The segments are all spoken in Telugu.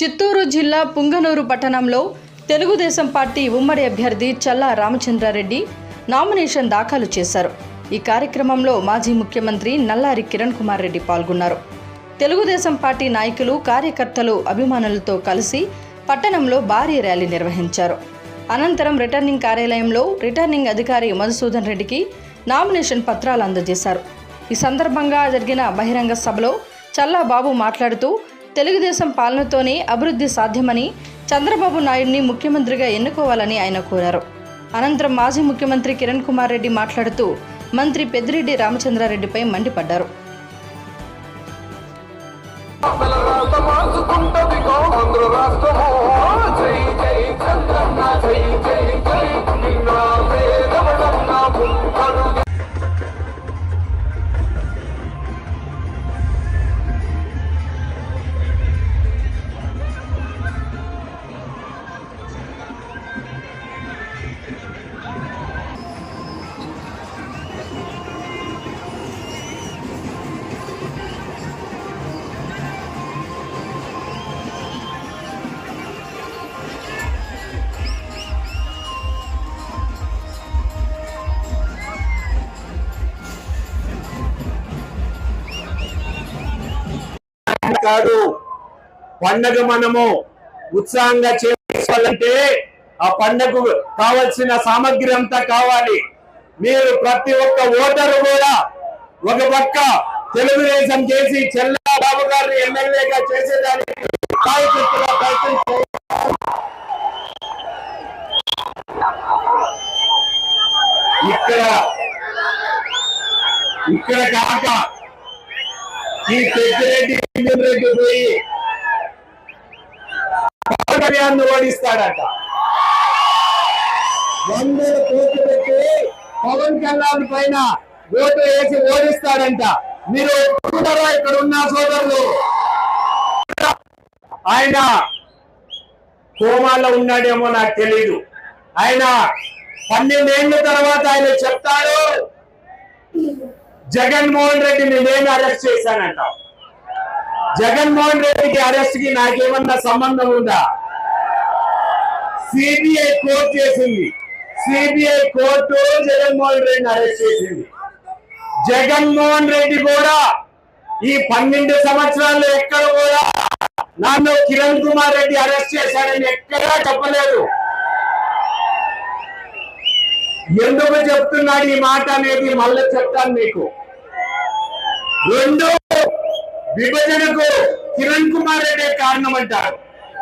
చిత్తూరు జిల్లా పుంగనూరు పట్టణంలో తెలుగుదేశం పార్టీ ఉమ్మడి అభ్యర్థి చల్లా రామచంద్రారెడ్డి నామినేషన్ దాఖలు చేశారు. ఈ కార్యక్రమంలో మాజీ ముఖ్యమంత్రి నల్లారి కిరణ్ కుమార్ రెడ్డి పాల్గొన్నారు. తెలుగుదేశం పార్టీ నాయకులు కార్యకర్తలు అభిమానులతో కలిసి పట్టణంలో భారీ ర్యాలీ నిర్వహించారు. అనంతరం రిటర్నింగ్ కార్యాలయంలో రిటర్నింగ్ అధికారి మధుసూదన్ రెడ్డికి నామినేషన్ పత్రాలు అందజేశారు. ఈ సందర్భంగా జరిగిన బహిరంగ సభలో చల్లాబాబు మాట్లాడుతూ తెలుగుదేశం పాలనతోనే అభివృద్ధి సాధ్యమని చంద్రబాబు నాయుడిని ముఖ్యమంత్రిగా ఎన్నుకోవాలని ఆయన కోరారు. అనంతరం మాజీ ముఖ్యమంత్రి కిరణ్ కుమార్ రెడ్డి మాట్లాడుతూ మంత్రి పెద్దిరెడ్డి రామచంద్రారెడ్డిపై మండిపడ్డారు. రాష్ట్రము. కాదు. పండగ మనము ఉత్సాహంగా చేసుకోవాలంటే ఆ పండగకు కావలసిన సామగ్రి అంతా కావాలి. మీరు ప్రతి ఒక్క ఓటరు కూడా ఒక పక్క తెలుగుదేశం చేసి చెల్లా బాబు గారిని ఎమ్మెల్యేగా చేసేదానికి ఇక్కడ ఇక్కడ కాక ఈ పెద్దిరెడ్డి రెడ్డి పోయి పవన్ కళ్యాణ్ ఓడిస్తాడట వందల కోట్లు పెట్టి పవన్ కళ్యాణ్ పైన ఓటు వేసి ఓడిస్తాడంట. మీరు ఒప్పుకుంటారా? ఇక్కడ ఉన్న సోదరులు. ఆయన కోమాలో ఉన్నాడేమో నాకు తెలీదు. ఆయన పన్నెండేళ్ళ తర్వాత ఆయన చెప్తాడు జగన్మోహన్ రెడ్డిని నేను అరెస్ట్ చేశానంట జగన్మోహన్ రెడ్డికి అరెస్ట్కి నాకేమన్నా సంబంధం ఉందా? సిబిఐ కోర్టు చేసింది. సిబిఐ కోర్టు జగన్మోహన్ రెడ్డిని అరెస్ట్ చేసింది. జగన్మోహన్ రెడ్డి కూడా ఈ పన్నెండు సంవత్సరాల్లో ఎక్కడ కూడా నన్ను కిరణ్ కుమార్ రెడ్డి అరెస్ట్ చేశాడని ఎక్కడా చెప్పలేదు. ఎందుకు చెప్తున్నాడు ఈ మాట అనేది మళ్ళీ చెప్తాను మీకు. రెండు విభజనకు కిరణ్ కుమార్ రెడ్డి కారణం అంటారు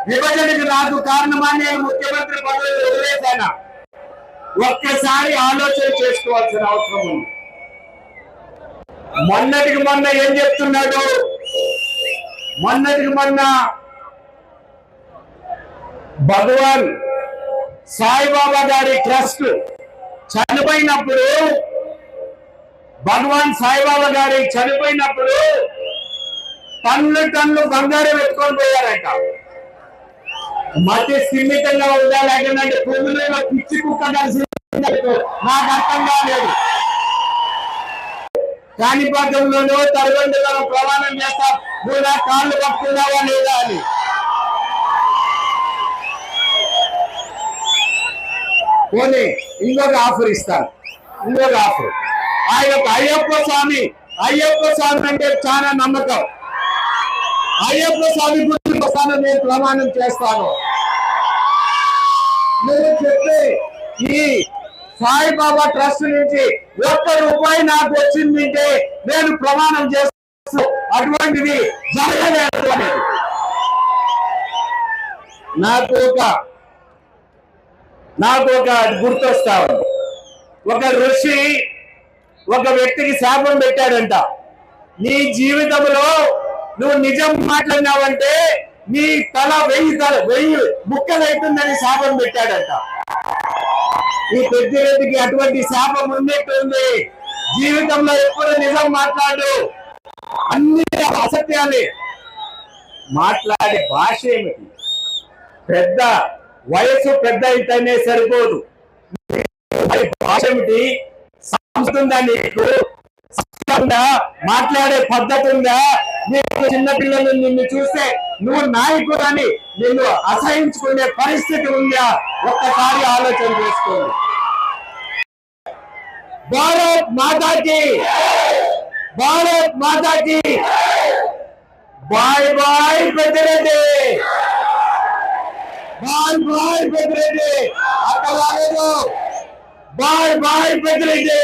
విభజనకు నాకు కారణమా నేను ముఖ్యమంత్రి పదవి వదిలేశానా. ఒక్కసారి ఆలోచన చేసుకోవాల్సిన అవసరం ఉంది. మొన్నటికి మొన్న ఏం చెప్తున్నాడు? మొన్నటికి మొన్న భగవాన్ సాయిబాబా గారి ట్రస్ట్ చనిపోయినప్పుడు భగవాన్ సాయిబాబా గారి చనిపోయినప్పుడు టన్ను టన్ను బంగారం పెట్టుకొని పోయారట. మధ్య స్థిమితంగా ఉందా లేకపోతే భూమిలో పిచ్చి కుక్క కలిసి నాకు అర్థం కాలేదు. కాణిపాకంలోనో తల్లిదండ్రులను ప్రమాణం చేస్తా నువ్వు కాళ్ళు పట్టుకున్నావా లేదా అని. పోనీ ఇంకొక ఆఫర్ ఇస్తాను. ఇంకొక ఆఫర్. ఆ యొక్క అయ్యప్ప స్వామి అయ్యప్ప స్వామి అంటే చాలా నమ్మకం. అయ్యప్ప స్వామి గురించి వస్తాను నేను ప్రమాణం చేస్తాను. మీరు చెప్పి ఈ సాయిబాబా ట్రస్ట్ నుంచి ఒక్క రూపాయి నాకు వచ్చిందంటే నేను ప్రమాణం చేస్తూ అటువంటిది జరగలేదు. నాకు ఒక నాకు ఒక గుర్తొస్తా ఉంది. ఒక ఋషి ఒక వ్యక్తికి శాపం పెట్టాడంట. నీ జీవితంలో నువ్వు నిజం మాట్లాడినావంటే నీ తల వెయ్యి తల వెయ్యి ముక్కలైతుందని శాపం పెట్టాడంట. ఈ పెద్దిరెడ్డికి అటువంటి శాపం ఉన్నట్టుంది జీవితంలో ఎప్పుడు నిజం మాట్లాడు. అన్ని అసత్యాలే. మాట్లాడే భాష ఏమిటి? పెద్ద వయసు పెద్ద అయితేనే సరిపోదు. భాష ఏమిటి? సంస్థ ఉందా నీకు ఉందా మాట్లాడే పద్ధతి ఉందా? నీకు చిన్న పిల్లలు నిన్ను చూస్తే నువ్వు నాయకుడు అని నిన్ను అసహించుకునే పరిస్థితి ఉందా? ఒక్కసారి ఆలోచన చేసుకోండి. భారత్ మాతాకి! భారత్ మాతాకి! Bye bye Peddireddy! Bye bye Peddireddy! అక్కడ బాయ్ బాయ్ పెద్దరెడ్డి!